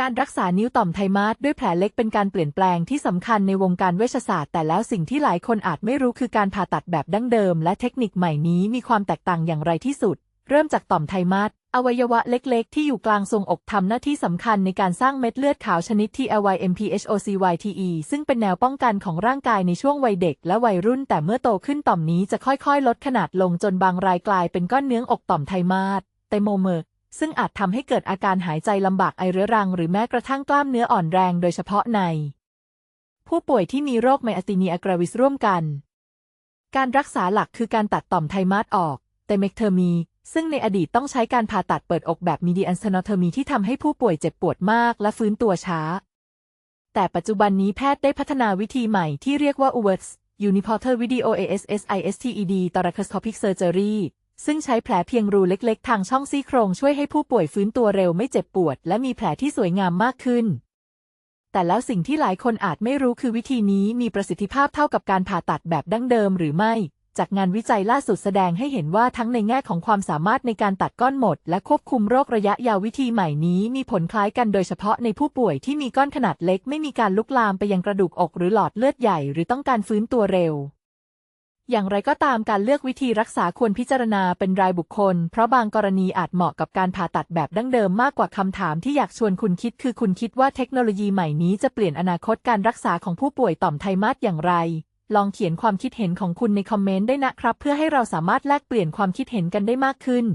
การรักษานิ้วต่อมไทมัสด้วยแผลเล็กเป็นการเปลี่ยนแปลงที่สำคัญในวงการเวชศาสตร์ แต่แล้วสิ่งที่หลายคนอาจไม่รู้คือการผ่าตัดแบบดั้งเดิม และเทคนิคใหม่นี้มีความแตกต่างอย่างไรที่สุด เริ่มจากต่อมไทมัสอวัยวะเล็กๆ ที่อยู่กลางทรงอกทำหน้าที่สำคัญในการสร้างเม็ดเลือดขาวชนิด TLYMPHOCYTE ซึ่งเป็นแนวป้องกันของร่างกายในช่วงวัยเด็กและวัยรุ่น แต่เมื่อโตขึ้นต่อมนี้จะค่อยๆ ลดขนาดลงจนบางรายกลายเป็นก้อนเนื้ออกต่อมไทมัสเตโมเมอร์ ซึ่งอาจทำให้เกิดอาการหายใจลำบากไอเรื้อรัง หรือแม้กระทั่งกล้ามเนื้ออ่อนแรงโดยเฉพาะใน ผู้ป่วยที่มีโรคไมอัตินียกราวิสร่วมกัน การรักษาหลักคือการตัดต่อมไทมัสออกเตเมกเทอร์มี ซึ่งในอดีตต้องใช้การผ่าตัดเปิดอกแบบมีดีอันสโนเทอร์มีที่ทำให้ผู้ป่วยเจ็บปวดมากและฟื้นตัวช้า แต่ปัจจุบันนี้แพทย์ได้พัฒนาวิธีใหม่ที่เรียกว่า UVERTS Uniporter Video ASSISTED Thoracoscopic Surgery ซึ่งใช้แผลเพียงรูเล็กๆ ทางช่องซี่โครงช่วยให้ผู้ป่วยฟื้นตัวเร็วไม่เจ็บปวด และมีแผลที่สวยงามมากขึ้น แต่แล้วสิ่งที่หลายคนอาจไม่รู้คือวิธีนี้มีประสิทธิภาพเท่ากับการผ่าตัดแบบดั้งเดิมหรือไม่ จากงานวิจัยล่าสุดแสดงให้เห็นว่าทั้งในแง่ของความสามารถในการตัดก้อนหมด และควบคุมโรคระยะยาววิธีใหม่นี้มีผลคล้ายกันโดยเฉพาะในผู้ป่วยที่มีก้อนขนาดเล็ก ไม่มีการลุกลามไปยังกระดูกอกหรือหลอดเลือดใหญ่ หรือต้องการฟื้นตัวเร็ว อย่างไรก็ตามการเลือกวิธีรักษาควรพิจารณาเป็นรายบุคคล เพราะบางกรณีอาจเหมาะกับการผ่าตัดแบบดั้งเดิมมากกว่าคำถามที่อยากชวนคุณคิด คือคุณคิดว่าเทคโนโลยีใหม่นี้จะเปลี่ยนอนาคตการรักษาของผู้ป่วยต่อมไทมัสอย่างไร ลองเขียนความคิดเห็นของคุณในคอมเมนต์ได้นะครับ เพื่อให้เราสามารถแลกเปลี่ยนความคิดเห็นกันได้มากขึ้น